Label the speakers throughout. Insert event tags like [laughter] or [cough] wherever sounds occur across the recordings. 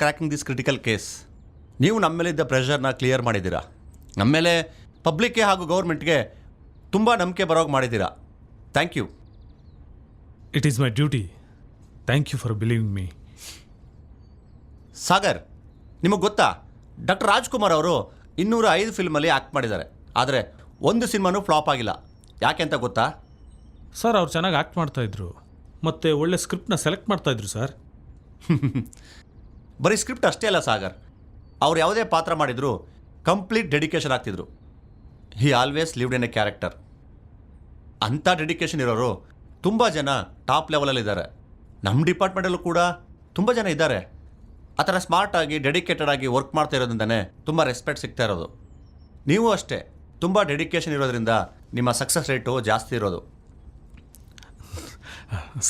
Speaker 1: Cracking this critical case ನೀವು ನಮ್ಮ ಮೇಲಿದ್ದ ಪ್ರೆಷರ್ನ ಕ್ಲಿಯರ್ ಮಾಡಿದ್ದೀರಾ ನಮ್ಮ ಮೇಲೆ ಪಬ್ಲಿಕ್ಗೆ ಹಾಗೂ ಗೌರ್ಮೆಂಟ್ಗೆ ತುಂಬ ನಂಬಿಕೆ ಬರೋಗಿ ಮಾಡಿದ್ದೀರಾ thank you
Speaker 2: it is my duty thank you for believing me
Speaker 1: Sagar ನಿಮಗೆ ಗೊತ್ತಾ ಡಾಕ್ಟರ್ ರಾಜ್ಕುಮಾರ್ ಅವರು ಇನ್ನೂರ ಐದು ಫಿಲ್ಮಲ್ಲಿ ಆ್ಯಕ್ಟ್ ಮಾಡಿದ್ದಾರೆ ಆದರೆ ಒಂದು ಸಿನಿಮಾನೂ ಫ್ಲಾಪ್ ಆಗಿಲ್ಲ ಯಾಕೆ ಅಂತ ಗೊತ್ತಾ
Speaker 2: ಸರ್ ಅವ್ರು ಚೆನ್ನಾಗಿ ಆ್ಯಕ್ಟ್ ಮಾಡ್ತಾಯಿದ್ರು ಮತ್ತು ಒಳ್ಳೆ ಸ್ಕ್ರಿಪ್ಟ್ನ ಸೆಲೆಕ್ಟ್ ಮಾಡ್ತಾಯಿದ್ರು ಸರ್
Speaker 1: ಬರೀ ಸ್ಕ್ರಿಪ್ಟ್ ಅಷ್ಟೇ ಅಲ್ಲ ಸಾಗರ್ ಅವ್ರು ಯಾವುದೇ ಪಾತ್ರ ಮಾಡಿದರೂ complete dedication ಆಗ್ತಿದ್ರು he always lived in a character ಅಂಥ ಡೆಡಿಕೇಶನ್ ಇರೋರು ತುಂಬ ಜನ ಟಾಪ್ ಲೆವೆಲಲ್ಲಿದ್ದಾರೆ ನಮ್ಮ ಡಿಪಾರ್ಟ್ಮೆಂಟಲ್ಲೂ ಕೂಡ ತುಂಬ ಜನ ಇದ್ದಾರೆ ಆ ಥರ ಸ್ಮಾರ್ಟಾಗಿ ಡೆಡಿಕೇಟೆಡ್ ಆಗಿ ವರ್ಕ್ ಮಾಡ್ತಾ ಇರೋದ್ರಿಂದನೇ ತುಂಬ ರೆಸ್ಪೆಕ್ಟ್ ಸಿಗ್ತಾ ಇರೋದು ನೀವು ಅಷ್ಟೇ ತುಂಬ ಡೆಡಿಕೇಶನ್ ಇರೋದ್ರಿಂದ ನಿಮ್ಮ ಸಕ್ಸಸ್ ರೇಟು ಜಾಸ್ತಿ ಇರೋದು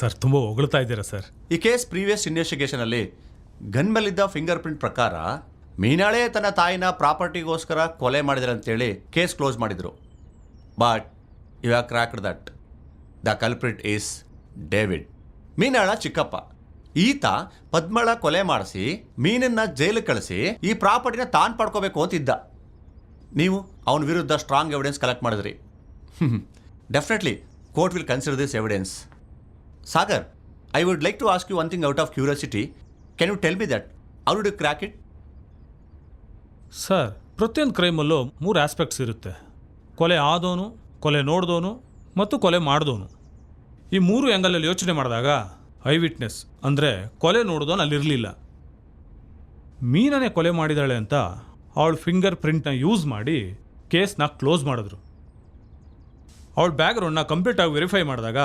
Speaker 2: ಸರ್ ತುಂಬ ಹೊಗಳ್ತಾ ಇದ್ದೀರಾ ಸರ್
Speaker 1: ಈ ಕೇಸ್ ಪ್ರೀವಿಯಸ್ ಇನ್ವೆಸ್ಟಿಗೇಷನಲ್ಲಿ ಗನ್ ಮೇಲಿದ್ದ ಫಿಂಗರ್ ಪ್ರಿಂಟ್ ಪ್ರಕಾರ ಮೀನಾಳೆ ತನ್ನ ತಾಯಿನ ಪ್ರಾಪರ್ಟಿಗೋಸ್ಕರ ಕೊಲೆ ಮಾಡಿದ್ರೆ ಅಂತೇಳಿ ಕೇಸ್ ಕ್ಲೋಸ್ ಮಾಡಿದರು but you have cracked that the culprit is David ಮೀನಾಳ ಚಿಕ್ಕಪ್ಪ ಈತ ಪದ್ಮಳ ಕೊಲೆ ಮಾಡಿಸಿ ಮೀನನ್ನ ಜೈಲಿಗೆ ಕಳಿಸಿ ಈ ಪ್ರಾಪರ್ಟಿನ ತಾನು ಪಡ್ಕೋಬೇಕು ಅಂತಿದ್ದ ನೀವು ಅವನ ವಿರುದ್ಧ ಸ್ಟ್ರಾಂಗ್ ಎವಿಡೆನ್ಸ್ ಕಲೆಕ್ಟ್ ಮಾಡಿದ್ರಿ definitely court will consider this evidence Sagar I would like to ask you one thing out of curiosity can you tell be that ಅವ್ರು ಡು ಕ್ರ್ಯಾಕ್ ಇಟ್
Speaker 2: ಸರ್ ಪ್ರತಿಯೊಂದು ಕ್ರೈಮಲ್ಲೂ ಮೂರು ಆಸ್ಪೆಕ್ಟ್ಸ್ ಇರುತ್ತೆ ಕೊಲೆ ಆದೋನು ಕೊಲೆ ನೋಡ್ದೋನು ಮತ್ತು ಕೊಲೆ ಮಾಡ್ದೋನು ಈ ಮೂರು ಆ್ಯಂಗಲಲ್ಲಿ ಯೋಚನೆ ಮಾಡಿದಾಗ ಐ ವಿಟ್ನೆಸ್ ಅಂದರೆ ಕೊಲೆ ನೋಡ್ದೋನು ಅಲ್ಲಿರಲಿಲ್ಲ ಮೀನನೇ ಕೊಲೆ ಮಾಡಿದಾಳೆ ಅಂತ ಅವಳ ಫಿಂಗರ್ ಪ್ರಿಂಟ್ನ ಯೂಸ್ ಮಾಡಿ ಕೇಸ್ನ ಕ್ಲೋಸ್ ಮಾಡಿದ್ರು ಅವಳ ಬ್ಯಾಗ್ರೌಂಡ್ನ ಕಂಪ್ಲೀಟಾಗಿ ವೆರಿಫೈ ಮಾಡಿದಾಗ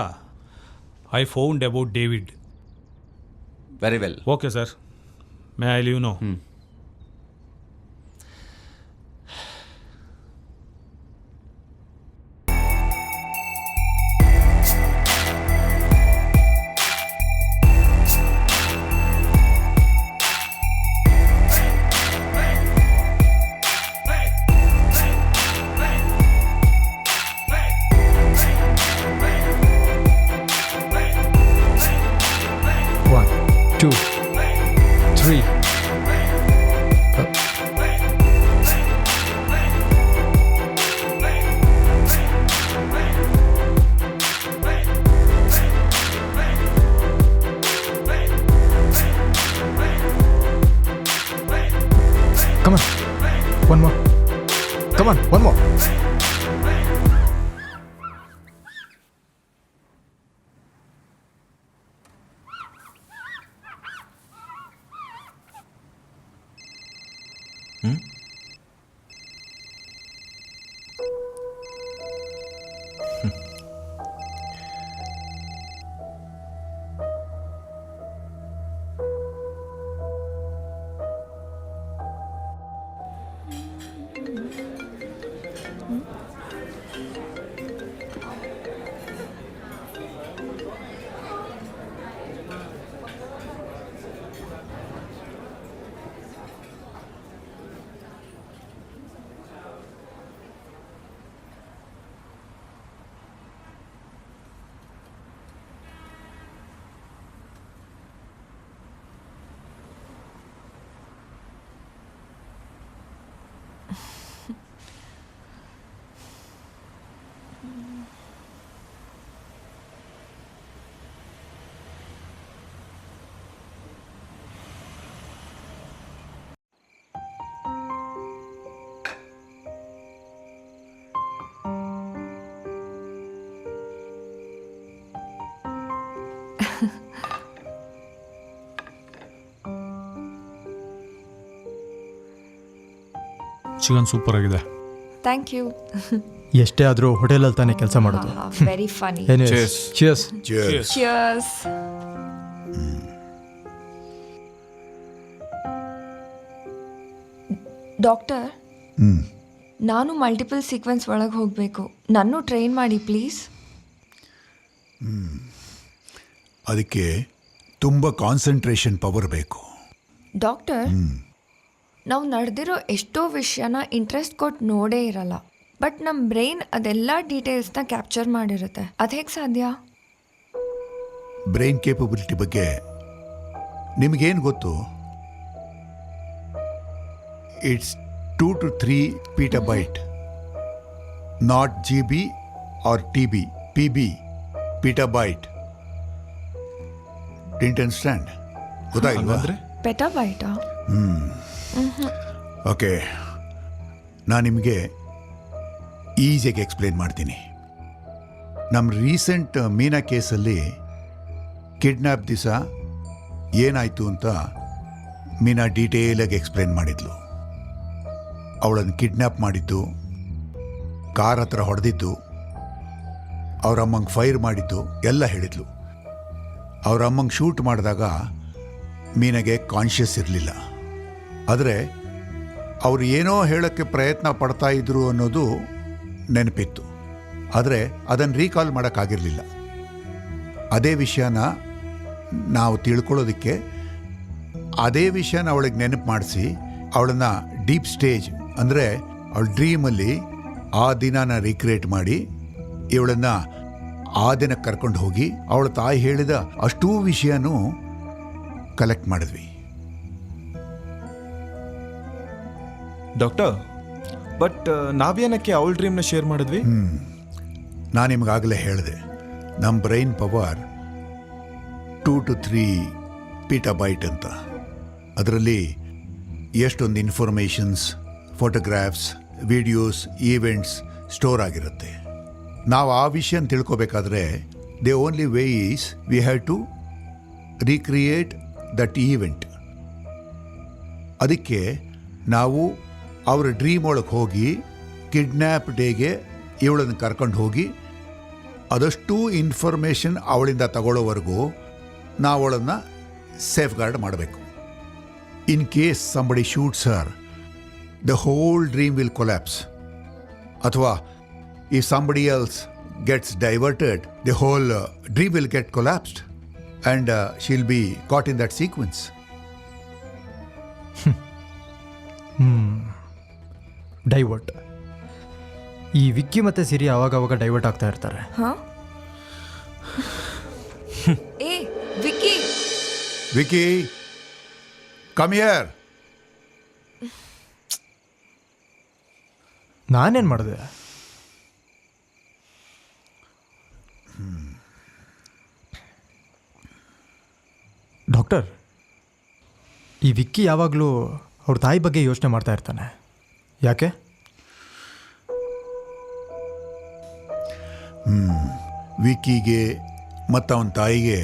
Speaker 2: I found about David
Speaker 3: Very well. Okay, sir. May I leave now? Vamos.
Speaker 2: Chicken super ಆಗಿದೆ
Speaker 4: ಥ್ಯಾಂಕ್ ಯು
Speaker 3: ಎಷ್ಟೇ ಆದರೂ ಹೋಟೆಲಲ್ಲಿ ತಾನೇ ಕೆಲಸ ಮಾಡೋದು
Speaker 4: very funny
Speaker 3: cheers
Speaker 4: cheers doctor ನಾನು ಮಲ್ಟಿಪಲ್ ಸೀಕ್ವೆನ್ಸ್ ಒಳಗೆ ಹೋಗಬೇಕು ನಾನು ಟ್ರೈನ್ ಮಾಡಿ ಪ್ಲೀಸ್
Speaker 5: ಅದಕ್ಕೆ ತುಂಬ ಕಾನ್ಸಂಟ್ರೇಷನ್ ಪವರ್ ಬೇಕು
Speaker 4: ಡಾಕ್ಟರ್ ನಾವು ನಡೆದಿರೋ ಎಷ್ಟೋ ವಿಷಯನ ಇಂಟ್ರೆಸ್ಟ್ ಕೊಟ್ಟು ನೋಡೇ ಇರಲ್ಲ ಬಟ್ ನಮ್ಮ ಬ್ರೈನ್ ಅದೆಲ್ಲ ಡೀಟೇಲ್ಸ್ನ ಕ್ಯಾಪ್ಚರ್ ಮಾಡಿರುತ್ತೆ ಅದು ಹೇಗೆ ಸಾಧ್ಯ
Speaker 5: ಬ್ರೈನ್ ಕೇಪಬಿಲಿಟಿ ಬಗ್ಗೆ ನಿಮಗೇನು ಗೊತ್ತು it's two to three peta byte not G B R T B P B peta byte didn't understand ಗೊತ್ತಾಗಿಲ್ವಾ
Speaker 3: ಅಂದರೆ
Speaker 4: ಪೆಟಾ ಬೈಟಾ ಹ್ಞೂ
Speaker 5: ಓಕೆ ನಾನು ನಿಮಗೆ ಈಸಿಯಾಗಿ ಎಕ್ಸ್ಪ್ಲೇನ್ ಮಾಡ್ತೀನಿ ನಮ್ಮ ರೀಸೆಂಟ್ ಮೀನಾ ಕೇಸಲ್ಲಿ ಕಿಡ್ನ್ಯಾಪ್ ದಿವಸ ಏನಾಯಿತು ಅಂತ ಮೀನಾ ಡೀಟೇಲಾಗಿ ಎಕ್ಸ್ಪ್ಲೇನ್ ಮಾಡಿದ್ಲು ಅವಳನ್ನು ಕಿಡ್ನ್ಯಾಪ್ ಮಾಡಿದ್ದು ಕಾರ್ ಹತ್ರ ಹೊಡೆದಿದ್ದು ಅವ್ರ ಅಮ್ಮಂಗೆ ಫೈರ್ ಮಾಡಿದ್ದು ಎಲ್ಲ ಹೇಳಿದ್ಲು ಅವ್ರ ಅಮ್ಮಂಗೆ ಶೂಟ್ ಮಾಡಿದಾಗ ಮೀನಾಗೆ ಕಾನ್ಷಿಯಸ್ ಇರಲಿಲ್ಲ ಆದರೆ ಅವರು ಏನೋ ಹೇಳೋಕ್ಕೆ ಪ್ರಯತ್ನ ಪಡ್ತಾ ಇದ್ರು ಅನ್ನೋದು ನೆನಪಿತ್ತು ಆದರೆ ಅದನ್ನು ರೀಕಾಲ್ ಮಾಡೋಕ್ಕಾಗಿರಲಿಲ್ಲ ಅದೇ ವಿಷಯನ ನಾವು ತಿಳ್ಕೊಳ್ಳೋದಕ್ಕೆ ಅದೇ ವಿಷಯನ ಅವಳಿಗೆ ನೆನಪು ಮಾಡಿಸಿ ಅವಳನ್ನು ಡೀಪ್ ಸ್ಟೇಜ್ ಅಂದರೆ ಅವಳ ಡ್ರೀಮಲ್ಲಿ ಆ ದಿನನ ರೀಕ್ರಿಯೇಟ್ ಮಾಡಿ ಇವಳನ್ನು ಆ ದಿನಕ್ಕೆ ಕರ್ಕೊಂಡು ಹೋಗಿ ಅವಳ ತಾಯಿ ಹೇಳಿದ ಅಷ್ಟೂ ವಿಷಯನೂ ಕಲೆಕ್ಟ್ ಮಾಡಿದ್ವಿ
Speaker 3: ಡಾಕ್ಟರ್ ಬಟ್ ನಾವೇನಕ್ಕೆ ಅವಳ ಡ್ರೀಮ್ನ ಶೇರ್ ಮಾಡಿದ್ವಿ
Speaker 5: ನಾನು ನಿಮಗಾಗಲೇ ಹೇಳಿದೆ ನಮ್ಮ brain power two to three peta byte ಅಂತ ಅದರಲ್ಲಿ ಎಷ್ಟೊಂದು informations photographs videos events store ಆಗಿರುತ್ತೆ ನಾವು ಆ ವಿಷಯನ ತಿಳ್ಕೊಬೇಕಾದ್ರೆ the only way is we have to recreate that event ಅದಕ್ಕೆ ನಾವು ಅವರ ಡ್ರೀಮ್ ಒಳಗೆ ಹೋಗಿ ಕಿಡ್ನ್ಯಾಪ್ ಡೇಗೆ ಇವಳನ್ನು ಕರ್ಕೊಂಡು ಹೋಗಿ ಅದಷ್ಟು ಇನ್ಫಾರ್ಮೇಷನ್ ಅವಳಿಂದ ತಗೊಳ್ಳೋವರೆಗೂ ನಾವು ಅವಳನ್ನು ಸೇಫ್ ಗಾರ್ಡ್ ಮಾಡಬೇಕು in case somebody shoots sir the whole dream will collapse ಅಥವಾ ಈ somebody else gets diverted the whole dream will get collapsed and shall be caught in that sequence hmm
Speaker 6: divert ಈ ವಿಕ್ಕಿ ಮತ್ತೆ ಸಿರಿ ಅವಾಗ divert ಆಗ್ತಾ ಇರ್ತಾರೆ
Speaker 4: ಹಾಂ Vicky
Speaker 5: wiki come here
Speaker 6: ನಾನೇನು ಮಾಡಿದೆ ಡಾಕ್ಟರ್ ಈ ವಿಕ್ಕಿ ಯಾವಾಗಲೂ ಅವ್ರ ತಾಯಿ ಬಗ್ಗೆ ಯೋಚನೆ ಮಾಡ್ತಾ ಇರ್ತಾನೆ ಯಾಕೆ
Speaker 5: ಹ್ಞೂ ವಿಕ್ಕಿಗೆ ಮತ್ತು ಅವನ ತಾಯಿಗೆ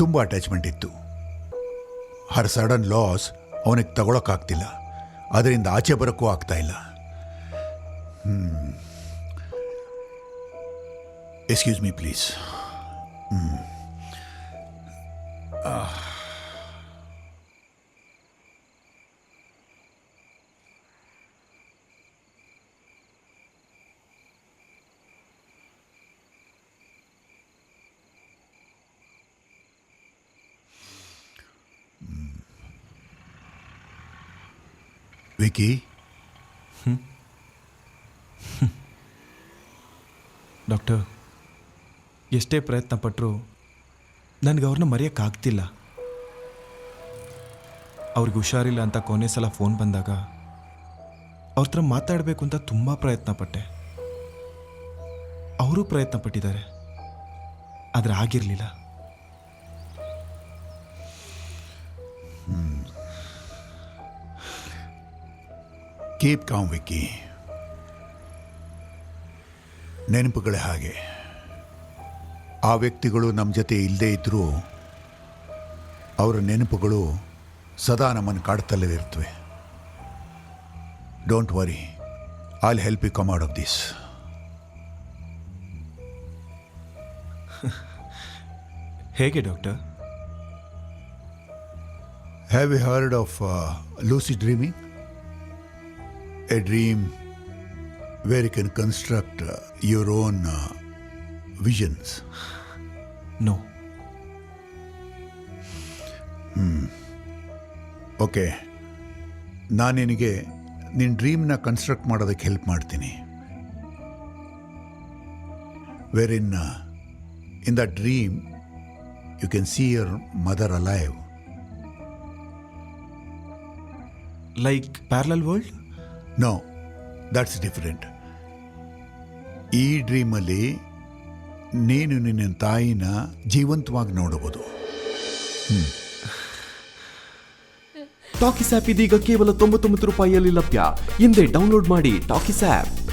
Speaker 5: ತುಂಬ ಅಟ್ಯಾಚ್ಮೆಂಟ್ ಇತ್ತು ಹರ್ ಸಡನ್ ಲಾಸ್ ಅವನಿಗೆ ತಗೊಳಕ್ಕಾಗ್ತಿಲ್ಲ ಅದರಿಂದ ಆಚೆ ಬರೋಕ್ಕೂ ಆಗ್ತಾ ಇಲ್ಲ ಹ್ಞೂ excuse me please hmm Vicky
Speaker 3: doctor [laughs] ಎಷ್ಟೇ ಪ್ರಯತ್ನ ಪಟ್ಟರು ನನಗೆ ಅವ್ರನ್ನ ಮರೆಯೋಕ್ಕಾಗ್ತಿಲ್ಲ ಅವ್ರಿಗೆ ಹುಷಾರಿಲ್ಲ ಅಂತ ಕೊನೆ ಸಲ ಫೋನ್ ಬಂದಾಗ ಅವ್ರ ಥರ ಮಾತಾಡಬೇಕು ಅಂತ ತುಂಬ ಪ್ರಯತ್ನ ಪಟ್ಟೆ ಅವರು ಪ್ರಯತ್ನ ಪಟ್ಟಿದ್ದಾರೆ ಆದರೆ ಆಗಿರಲಿಲ್ಲ
Speaker 5: ಕೇಪ್ ಕಾಂ ನೆನಪುಗಳ ಹಾಗೆ ಆ ವ್ಯಕ್ತಿಗಳು ನಮ್ಮ ಜೊತೆ ಇಲ್ಲದೇ ಇದ್ದರೂ ಅವರ ನೆನಪುಗಳು ಸದಾ ನಮ್ಮನ್ನು ಕಾಡ್ತಲ್ಲೇ ಇರ್ತವೆ don't worry I help you come out of this
Speaker 3: ಹೇಗೆ doctor
Speaker 5: have you heard of lucid dreaming a dream where you can construct uh, own visions
Speaker 3: no
Speaker 5: okay ನಾನು ನಿನಗೆ ನಿನ್ನ ಡ್ರೀಮ್ನ ಕನ್ಸ್ಟ್ರಕ್ಟ್ ಮಾಡೋದಕ್ಕೆ ಹೆಲ್ಪ್ ಮಾಡ್ತೀನಿ where in in the dream you can see your mother alive
Speaker 3: like parallel world
Speaker 5: no that's different ಈ ಡ್ರೀಮಲ್ಲಿ ನೀನು ನಿನ್ನ ತಾಯಿನ ಜೀವಂತವಾಗಿ ನೋಡಬಹುದು
Speaker 7: ಟಾಕಿಸ್ ಆ್ಯಪ್ ಇದೀಗ ಕೇವಲ ತೊಂಬತ್ತೊಂಬತ್ತು ರೂಪಾಯಿಯಲ್ಲಿ ಲಭ್ಯ ಹಿಂದೆ ಡೌನ್ಲೋಡ್ ಮಾಡಿ ಟಾಕಿಸ್ ಆ್ಯಪ್